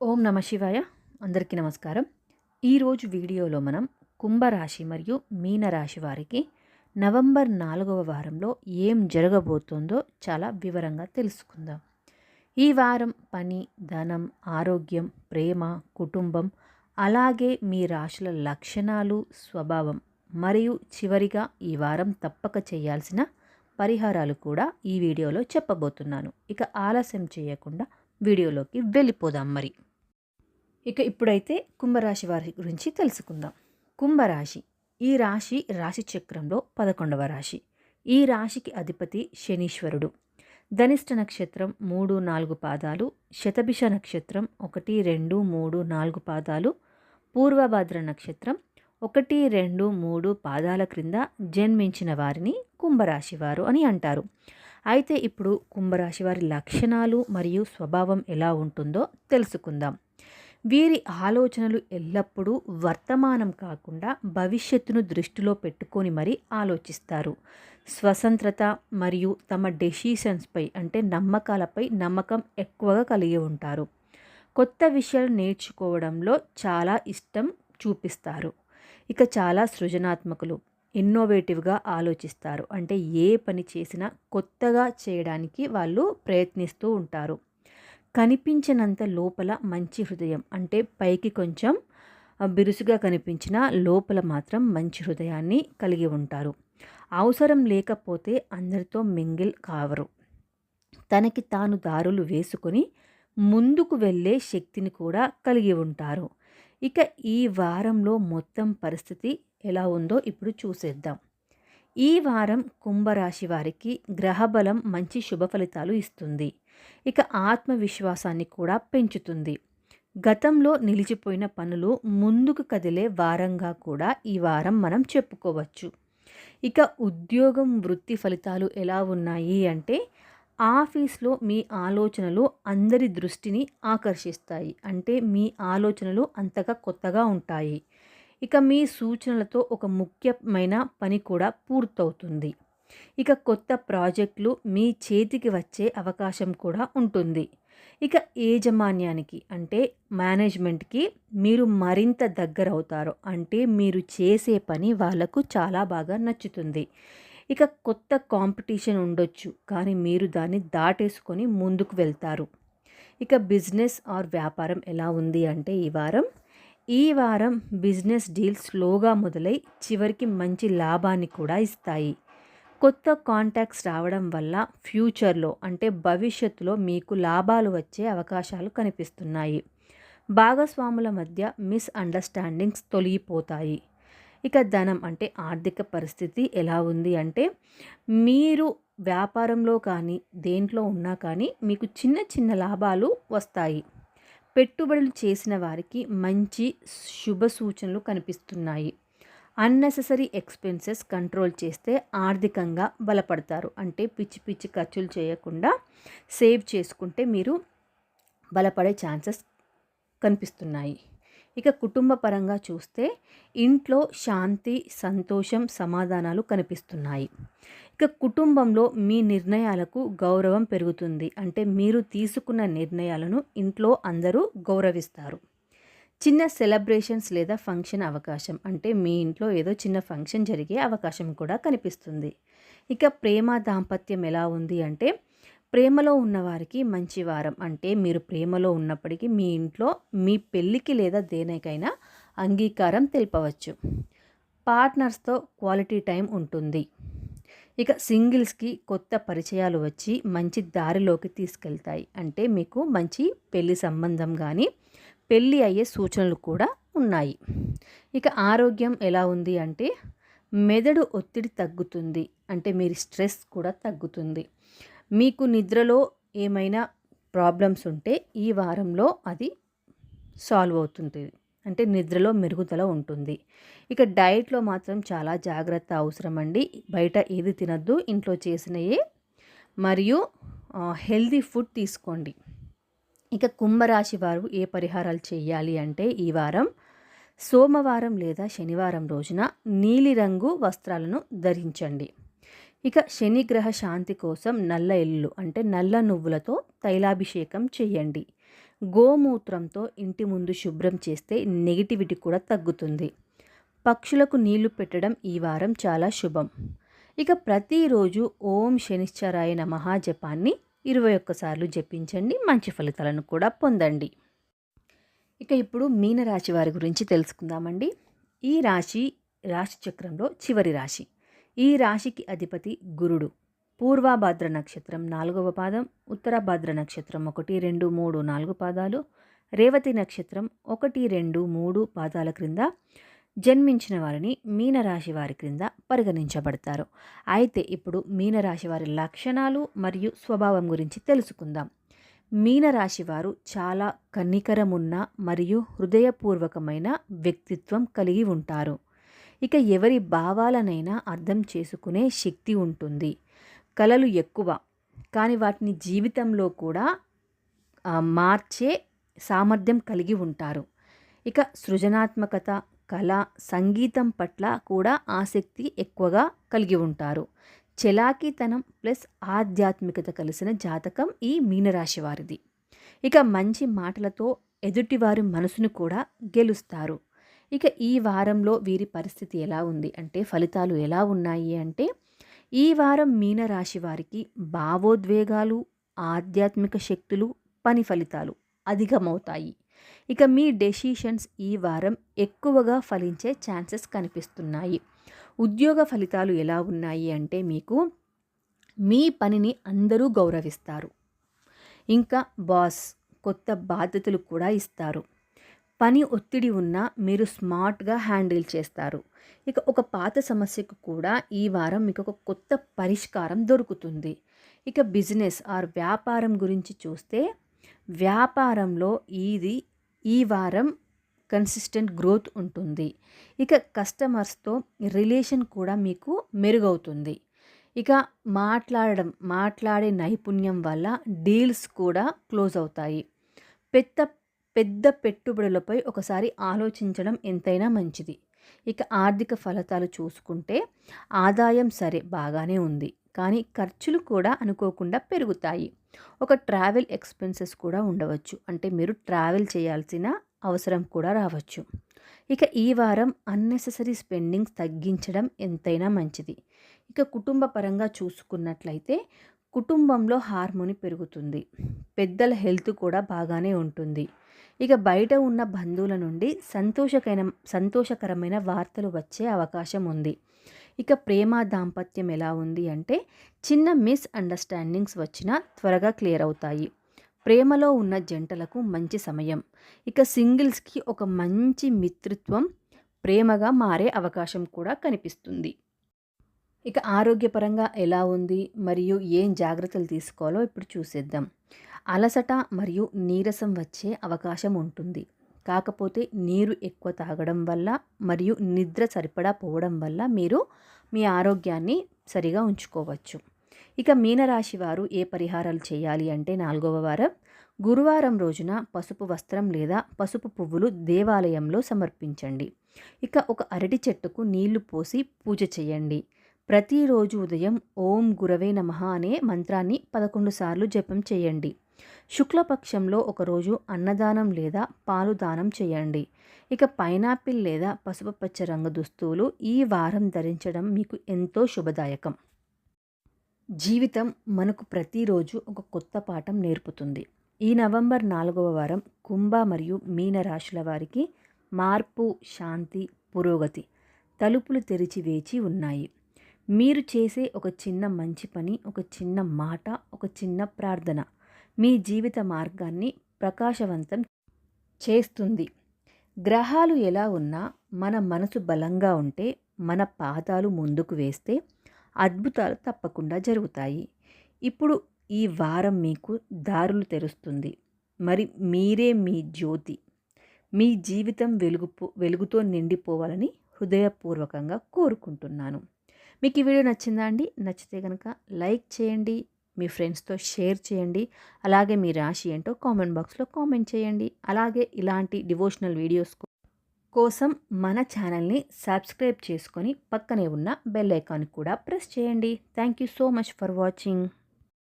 ఓం నమ శివాయ. అందరికీ నమస్కారం. ఈరోజు వీడియోలో మనం కుంభరాశి మరియు మీనరాశి వారికి నవంబర్ నాలుగవ వారంలో ఏం జరగబోతుందో చాలా వివరంగా తెలుసుకుందాం. ఈ వారం పని ధనం ఆరోగ్యం ప్రేమ కుటుంబం అలాగే మీ రాశుల లక్షణాలు స్వభావం మరియు చివరిగా ఈ వారం తప్పక చేయాల్సిన పరిహారాలు కూడా ఈ వీడియోలో చెప్పబోతున్నాను. ఇక ఆలస్యం చేయకుండా వీడియోలోకి వెళ్ళిపోదాం మరి. ఇక ఇప్పుడైతే కుంభరాశి వారి గురించి తెలుసుకుందాం. కుంభరాశి ఈ రాశి రాశి చక్రంలో పదకొండవ రాశి. ఈ రాశికి అధిపతి శనీశ్వరుడు. ధనిష్ట నక్షత్రం మూడు నాలుగు పాదాలు శతభిష నక్షత్రం ఒకటి రెండు మూడు నాలుగు పాదాలు పూర్వభద్ర నక్షత్రం ఒకటి రెండు మూడు పాదాల క్రింద జన్మించిన వారిని కుంభరాశి వారు అని అంటారు. అయితే ఇప్పుడు కుంభరాశి వారి లక్షణాలు మరియు స్వభావం ఎలా ఉంటుందో తెలుసుకుందాం. వీరి ఆలోచనలు ఎల్లప్పుడూ వర్తమానం కాకుండా భవిష్యత్తును దృష్టిలో పెట్టుకొని మరీ ఆలోచిస్తారు. స్వతంత్రత మరియు తమ డెసిషన్స్పై అంటే నమ్మకాలపై నమ్మకం ఎక్కువగా కలిగి ఉంటారు. కొత్త విషయాలు నేర్చుకోవడంలో చాలా ఇష్టం చూపిస్తారు. ఇక చాలా సృజనాత్మకులు. ఇన్నోవేటివ్గా ఆలోచిస్తారు. అంటే ఏ పని చేసినా కొత్తగా చేయడానికి వాళ్ళు ప్రయత్నిస్తూ ఉంటారు. కనిపించినంత లోపల మంచి హృదయం అంటే పైకి కొంచెం బిరుసుగా కనిపించిన లోపల మాత్రం మంచి హృదయాన్ని కలిగి ఉంటారు. అవసరం లేకపోతే అందరితో మింగిల్ కావరు. తనకి తాను దారులు వేసుకొని ముందుకు వెళ్ళే శక్తిని కూడా కలిగి ఉంటారు. ఇక ఈ వారంలో మొత్తం పరిస్థితి ఎలా ఉందో ఇప్పుడు చూసేద్దాం. ఈ వారం కుంభరాశి వారికి గ్రహబలం మంచి శుభ ఫలితాలు ఇస్తుంది. ఇక ఆత్మవిశ్వాసాన్ని కూడా పెంచుతుంది. గతంలో నిలిచిపోయిన పనులు ముందుకు కదిలే వారంగా కూడా ఈ వారం మనం చెప్పుకోవచ్చు. ఇక ఉద్యోగం వృత్తి ఫలితాలు ఎలా ఉన్నాయి అంటే ఆఫీస్లో మీ ఆలోచనలు అందరి దృష్టిని ఆకర్షిస్తాయి. అంటే మీ ఆలోచనలు అంతగా కొత్తగా ఉంటాయి. ఇక మీ సూచనలతో ఒక ముఖ్యమైన పని కూడా పూర్తవుతుంది. ఇక కొత్త ప్రాజెక్టులు మీ చేతికి వచ్చే అవకాశం కూడా ఉంటుంది. ఇక యాజమాన్యానికి అంటే మేనేజ్మెంట్కి మీరు మరింత దగ్గర అవుతారు. అంటే మీరు చేసే పని వాళ్ళకు చాలా బాగా నచ్చుతుంది. ఇక కొత్త కాంపిటీషన్ ఉండొచ్చు కానీ మీరు దాన్ని దాటేసుకొని ముందుకు వెళ్తారు. ఇక బిజినెస్ ఆర్ వ్యాపారం ఎలా ఉంది అంటే ఈ వారం ఈ వారం బిజినెస్ డీల్ స్లోగా మొదలై చివరికి మంచి లాభాన్ని కూడా ఇస్తాయి. కొత్త కాంటాక్ట్స్ రావడం వల్ల ఫ్యూచర్లో అంటే భవిష్యత్తులో మీకు లాభాలు వచ్చే అవకాశాలు కనిపిస్తున్నాయి. భాగస్వాముల మధ్య మిస్అండర్స్టాండింగ్స్ తొలగిపోతాయి. ఇక ధనం అంటే ఆర్థిక పరిస్థితి ఎలా ఉంది అంటే మీరు వ్యాపారంలో కానీ దేంట్లో ఉన్నా కానీ మీకు చిన్న చిన్న లాభాలు వస్తాయి. పెట్టుబడులు చేసిన వారికి మంచి శుభ సూచనలు కనిపిస్తున్నాయి. అన్నెసరీ ఎక్స్పెన్సెస్ కంట్రోల్ చేస్తే ఆర్థికంగా బలపడతారు. అంటే పిచ్చి పిచ్చి ఖర్చులు చేయకుండా సేవ్ చేసుకుంటే మీరు బలపడే ఛాన్సెస్ కనిపిస్తున్నాయి. ఇక కుటుంబ పరంగా చూస్తే ఇంట్లో శాంతి సంతోషం సమాధానాలు కనిపిస్తున్నాయి. ఇక కుటుంబంలో మీ నిర్ణయాలకు గౌరవం పెరుగుతుంది. అంటే మీరు తీసుకున్న నిర్ణయాలను ఇంట్లో అందరూ గౌరవిస్తారు. చిన్న సెలబ్రేషన్స్ లేదా ఫంక్షన్ అవకాశం. అంటే మీ ఇంట్లో ఏదో చిన్న ఫంక్షన్ జరిగే అవకాశం కూడా కనిపిస్తుంది. ఇక ప్రేమ దాంపత్యం ఎలా ఉంది అంటే ప్రేమలో ఉన్నవారికి మంచి వారం. అంటే మీరు ప్రేమలో ఉన్నప్పటికీ మీ ఇంట్లో మీ పెళ్ళికి లేదా దేనికైనా అంగీకారం తెలుపవచ్చు. పార్ట్నర్స్తో క్వాలిటీ టైం ఉంటుంది. ఇక సింగిల్స్కి కొత్త పరిచయాలు వచ్చి మంచి దారిలోకి తీసుకెళ్తాయి. అంటే మీకు మంచి పెళ్ళి సంబంధం కానీ పెళ్ళి అయ్యే సూచనలు కూడా ఉన్నాయి. ఇక ఆరోగ్యం ఎలా ఉంది అంటే మెదడు ఒత్తిడి తగ్గుతుంది. అంటే మీరు స్ట్రెస్ కూడా తగ్గుతుంది. మీకు నిద్రలో ఏమైనా ప్రాబ్లమ్స్ ఉంటే ఈ వారంలో అది సాల్వ్ అవుతుంది. అంటే నిద్రలో మెరుగుదల ఉంటుంది. ఇక డైట్లో మాత్రం చాలా జాగ్రత్త అవసరం అండి బయట ఏది తినద్దు ఇంట్లో చేసినయే. మరియు హెల్దీ ఫుడ్ తీసుకోండి. ఇక కుంభరాశి వారు ఏ పరిహారాలు చేయాలి అంటే ఈ వారం సోమవారం లేదా శనివారం రోజున నీలిరంగు వస్త్రాలను ధరించండి. ఇక శనిగ్రహ శాంతి కోసం నల్ల ఎల్లు అంటే నల్ల నువ్వులతో తైలాభిషేకం చేయండి. గోమూత్రంతో ఇంటి ముందు శుభ్రం చేస్తే నెగిటివిటీ కూడా తగ్గుతుంది. పక్షులకు నీళ్ళు పెట్టడం ఈ వారం చాలా శుభం. ఇక ప్రతిరోజు ఓం శనిశ్చరాయ నమః జపాన్ని ఇరవై ఒక్కసార్లు జపించండి. మంచి ఫలితాలను కూడా పొందండి. ఇక ఇప్పుడు మీనరాశి వారి గురించి తెలుసుకుందామండి. ఈ రాశి రాశి చక్రంలో చివరి రాశి. ఈ రాశికి అధిపతి గురుడు. పూర్వభద్ర నక్షత్రం నాలుగవ పాదం ఉత్తరభాద్ర నక్షత్రం ఒకటి రెండు మూడు నాలుగు పాదాలు రేవతి నక్షత్రం ఒకటి రెండు మూడు పాదాల క్రింద జన్మించిన వారిని మీనరాశి వారి క్రింద పరిగణించబడతారు. అయితే ఇప్పుడు మీనరాశి వారి లక్షణాలు మరియు స్వభావం గురించి తెలుసుకుందాం. మీనరాశి వారు చాలా కన్నికరమున్న మరియు హృదయపూర్వకమైన వ్యక్తిత్వం కలిగి ఉంటారు. ఇక ఎవరి భావాలనైనా అర్థం చేసుకునే శక్తి ఉంటుంది. కళలు ఎక్కువ. కానీ వాటిని జీవితంలో కూడా మార్చే సామర్థ్యం కలిగి ఉంటారు. ఇక సృజనాత్మకత కళ సంగీతం పట్ల కూడా ఆసక్తి ఎక్కువగా కలిగి ఉంటారు. చలాకీతనం ప్లస్ ఆధ్యాత్మికత కలిసిన జాతకం ఈ మీనరాశి వారిది. ఇక మంచి మాటలతో ఎదుటివారి మనసును కూడా గెలుస్తారు. ఇక ఈ వారంలో వీరి పరిస్థితి ఎలా ఉంది? అంటే ఫలితాలు ఎలా ఉన్నాయి? అంటే ఈ వారం మీనరాశి వారికి భావోద్వేగాలు ఆధ్యాత్మిక శక్తులు పని ఫలితాలు అధికమవుతాయి. ఇక మీ డెసిషన్స్ ఈ వారం ఎక్కువగా ఫలించే ఛాన్సెస్ కనిపిస్తున్నాయి. ఉద్యోగ ఫలితాలు ఎలా ఉన్నాయి అంటే మీకు మీ పనిని అందరూ గౌరవిస్తారు. ఇంకా బాస్ కొత్త బాధ్యతలు కూడా ఇస్తారు. పని ఒత్తిడి ఉన్నా మీరు స్మార్ట్గా హ్యాండిల్ చేస్తారు. ఇక ఒక పాత సమస్యకు కూడా ఈ వారం మీకు ఒక కొత్త పరిష్కారం దొరుకుతుంది. ఇక బిజినెస్ ఆర్ వ్యాపారం గురించి చూస్తే వ్యాపారంలో ఇది ఈ వారం కన్సిస్టెంట్ గ్రోత్ ఉంటుంది. ఇక కస్టమర్స్తో రిలేషన్ కూడా మీకు మెరుగవుతుంది. ఇక మాట్లాడడం మాట్లాడే నైపుణ్యం వల్ల డీల్స్ కూడా క్లోజ్ అవుతాయి. పెద్ద పెద్ద పెట్టుబడులపై ఒకసారి ఆలోచించడం ఎంతైనా మంచిది. ఇక ఆర్థిక ఫలితాలు చూసుకుంటే ఆదాయం సరే బాగానే ఉంది. కానీ ఖర్చులు కూడా అనుకోకుండా పెరుగుతాయి. ఒక ట్రావెల్ ఎక్స్పెన్సెస్ కూడా ఉండవచ్చు. అంటే మీరు ట్రావెల్ చేయాల్సిన అవసరం కూడా రావచ్చు. ఇక ఈ వారం అన్నెసెసరీ స్పెండింగ్స్ తగ్గించడం ఎంతైనా మంచిది. ఇక కుటుంబ పరంగా చూసుకున్నట్లయితే కుటుంబంలో హార్మోని పెరుగుతుంది. పెద్దల హెల్త్ కూడా బాగానే ఉంటుంది. ఇక బయట ఉన్న బంధువుల నుండి సంతోషకైన సంతోషకరమైన వార్తలు వచ్చే అవకాశం ఉంది. ఇక ప్రేమ దాంపత్యం ఎలా ఉంది అంటే చిన్న మిస్ అండర్స్టాండింగ్స్ వచ్చినా త్వరగా క్లియర్ అవుతాయి. ప్రేమలో ఉన్న జంటలకు మంచి సమయం. ఇక సింగిల్స్కి ఒక మంచి మిత్రత్వం ప్రేమగా మారే అవకాశం కూడా కనిపిస్తుంది. ఇక ఆరోగ్యపరంగా ఎలా ఉంది? మరియు ఏం జాగ్రత్తలు తీసుకోవాలో ఇప్పుడు చూసేద్దాం. అలసట మరియు నీరసం వచ్చే అవకాశం ఉంటుంది. కాకపోతే నీరు ఎక్కువ తాగడం వల్ల మరియు నిద్ర సరిపడా పోవడం వల్ల మీరు మీ ఆరోగ్యాన్ని సరిగా ఉంచుకోవచ్చు. ఇక మీనరాశి వారు ఏ పరిహారాలు చేయాలి అంటే నాలుగవ వారం గురువారం రోజున పసుపు వస్త్రం లేదా పసుపు పువ్వులు దేవాలయంలో సమర్పించండి. ఇక ఒక అరటి చెట్టుకు నీళ్ళు పోసి పూజ చేయండి. ప్రతిరోజు ఉదయం ఓం గురవే నమ అనే మంత్రాన్ని పదకొండు సార్లు జపం చేయండి. శుక్లపక్షంలో ఒకరోజు అన్నదానం లేదా పాలు దానం చేయండి. ఇక పైనాపిల్ లేదా పసుపు పచ్చ రంగు దుస్తువులు ఈ వారం ధరించడం మీకు ఎంతో శుభదాయకం. జీవితం మనకు ప్రతిరోజు ఒక కొత్త పాఠం నేర్పుతుంది. ఈ నవంబర్ నాలుగవ వారం కుంభ మరియు మీన రాశుల వారికి మార్పు శాంతి పురోగతి తలుపులు తెరిచి వేచి ఉన్నాయి. మీరు చేసే ఒక చిన్న మంచి పని ఒక చిన్న మాట ఒక చిన్న ప్రార్థన మీ జీవిత మార్గాన్ని ప్రకాశవంతం చేస్తుంది. గ్రహాలు ఎలా ఉన్నా మన మనసు బలంగా ఉంటే మన పాదాలు ముందుకు వేస్తే అద్భుతాలు తప్పకుండా జరుగుతాయి. ఇప్పుడు ఈ వారం మీకు దారులు తెరుస్తుంది. మరి మీరే మీ జ్యోతి. మీ జీవితం వెలుగు వెలుగుతో నిండిపోవాలని హృదయపూర్వకంగా కోరుకుంటున్నాను. మీకు ఈ వీడియో నచ్చిందా అండి? నచ్చితే కనుక లైక్ చేయండి మీ ఫ్రెండ్స్తో షేర్ చేయండి అలాగే మీ రాశి ఏంటో కామెంట్ బాక్స్లో కామెంట్ చేయండి. అలాగే ఇలాంటి డివోషనల్ వీడియోస్ కోసం మన ఛానల్ని సబ్స్క్రైబ్ చేసుకొని పక్కనే ఉన్న బెల్ ఐకాన్ కూడా ప్రెస్ చేయండి. Thank you so much for watching.